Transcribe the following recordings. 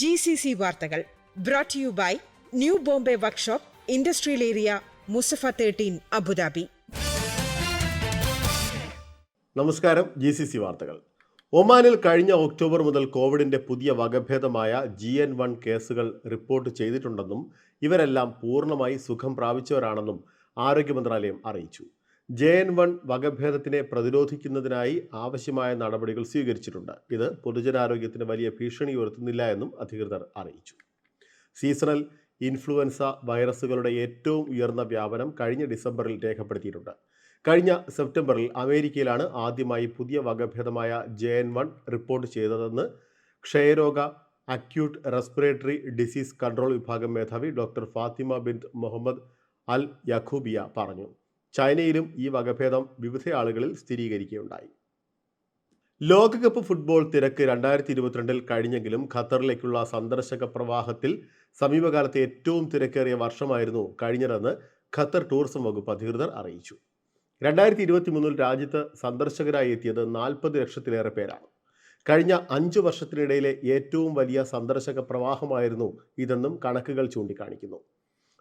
G C C വാർത്തകൾ brought you by new Bombay workshop industrial area Mussafah thirteen Abu Dhabi നമസ്കാരം G C C വാർത്തകൾ. ഒമാനിൽ കഴിഞ്ഞ October മുതൽ കോവിഡിന്റെ പുതിയ വകഭേദമായ ജി എൻ വൺ കേസുകൾ റിപ്പോർട്ട് ചെയ്തിട്ടുണ്ടെന്നും ഇവരെല്ലാം പൂർണമായി സുഖം പ്രാപിച്ചവരാണെന്നും ആരോഗ്യ മന്ത്രാലയം അറിയിച്ചു. ജെ എൻ വൺ വകഭേദത്തിനെ പ്രതിരോധിക്കുന്നതിനായി ആവശ്യമായ നടപടികൾ സ്വീകരിച്ചിട്ടുണ്ട്. ഇത് പൊതുജനാരോഗ്യത്തിന് വലിയ ഭീഷണി ഉയർത്തുന്നില്ല എന്നും അധികൃതർ അറിയിച്ചു. സീസണൽ ഇൻഫ്ലുവൻസ വൈറസുകളുടെ ഏറ്റവും ഉയർന്ന വ്യാപനം കഴിഞ്ഞ ഡിസംബറിൽ രേഖപ്പെടുത്തിയിട്ടുണ്ട്. കഴിഞ്ഞ സെപ്റ്റംബറിൽ അമേരിക്കയിലാണ് ആദ്യമായി പുതിയ വകഭേദമായ ജെ എൻ വൺ റിപ്പോർട്ട് ചെയ്തതെന്ന് ക്ഷയരോഗ അക്യൂട്ട് റെസ്പിറേറ്ററി ഡിസീസ് കൺട്രോൾ വിഭാഗം മേധാവി doctor Fatima bin Mohammed Al Yaqoubia പറഞ്ഞു. ചൈനയിലും ഈ വകഭേദം വിവിധ ആളുകളിൽ സ്ഥിരീകരിക്കുകയുണ്ടായി. ലോകകപ്പ് ഫുട്ബോൾ തിരക്ക് രണ്ടായിരത്തി ഇരുപത്തിരണ്ടിൽ കഴിഞ്ഞെങ്കിലും ഖത്തറിലേക്കുള്ള സന്ദർശക പ്രവാഹത്തിൽ സമീപകാലത്തെ ഏറ്റവും തിരക്കേറിയ വർഷമായിരുന്നു കഴിഞ്ഞതെന്ന് ഖത്തർ ടൂറിസം വകുപ്പ് അധികൃതർ അറിയിച്ചു. രണ്ടായിരത്തി ഇരുപത്തി മൂന്നിൽ രാജ്യത്ത് സന്ദർശകരായി എത്തിയത് നാൽപ്പത് ലക്ഷത്തിലേറെ പേരാണ്. കഴിഞ്ഞ അഞ്ചു വർഷത്തിനിടയിലെ ഏറ്റവും വലിയ സന്ദർശക പ്രവാഹമായിരുന്നു ഇതെന്നും കണക്കുകൾ ചൂണ്ടിക്കാണിക്കുന്നു.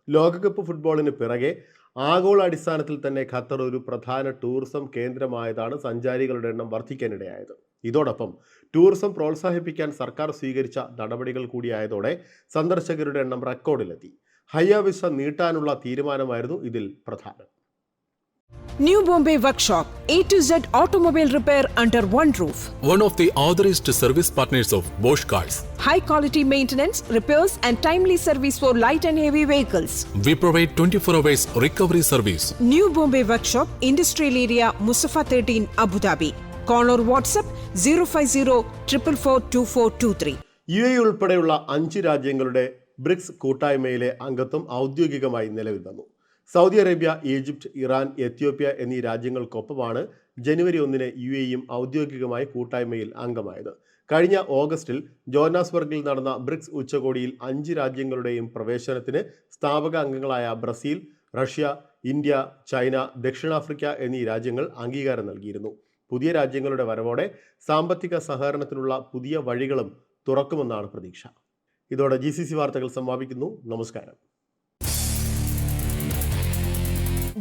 ലോകകപ്പ് ഫുട്ബോളിന് പിറകെ ആഗോള അടിസ്ഥാനത്തിൽ തന്നെ ഖത്തർ ഒരു പ്രധാന ടൂറിസം കേന്ദ്രമായതാണ് സഞ്ചാരികളുടെ എണ്ണം വർദ്ധിക്കാനിടയായത്. ഇതോടൊപ്പം ടൂറിസം പ്രോത്സാഹിപ്പിക്കാൻ സർക്കാർ സ്വീകരിച്ച നടപടികൾ കൂടിയായതോടെ സന്ദർശകരുടെ എണ്ണം റെക്കോർഡിലെത്തി. ഹയ്യ വിസ നീട്ടാനുള്ള തീരുമാനമായിരുന്നു ഇതിൽ പ്രധാനം. New Bombay Workshop, A to Z automobile repair under one roof. one of the authorized service partners of Bosch Cars. high quality maintenance, repairs, and timely service for light and heavy vehicles. We provide 24 hours recovery service. New Bombay Workshop, Industrial Area, Musafa 13, Abu Dhabi. Call or WhatsApp 050 444 U A ഉൾപ്പെടെയുള്ള അഞ്ച് രാജ്യങ്ങളുടെ BRICS കൂട്ടായ്മയിലെ അംഗത്വം ഔദ്യോഗികമായി നിലവിൽ വന്നു Saudi Arabia Egypt Iran Ethiopia എന്നീ രാജ്യങ്ങൾക്കൊപ്പമാണ് ജനുവരി ഒന്നിന് യു എയും ഔദ്യോഗികമായി കൂട്ടായ്മയിൽ അംഗമായത്. കഴിഞ്ഞ ഓഗസ്റ്റിൽ ജോനാസ്ബർഗിൽ നടന്ന ബ്രിക്സ് ഉച്ചകോടിയിൽ അഞ്ച് രാജ്യങ്ങളുടെയും പ്രവേശനത്തിന് സ്ഥാപക അംഗങ്ങളായ ബ്രസീൽ റഷ്യ ഇന്ത്യ ചൈന ദക്ഷിണാഫ്രിക്ക എന്നീ രാജ്യങ്ങൾ അംഗീകാരം നൽകിയിരുന്നു. പുതിയ രാജ്യങ്ങളുടെ വരവോടെ സാമ്പത്തിക സഹകരണത്തിനുള്ള പുതിയ വഴികളും തുറക്കുമെന്നാണ് പ്രതീക്ഷ. ഇതോടെ ജി വാർത്തകൾ സമാപിക്കുന്നു. നമസ്കാരം.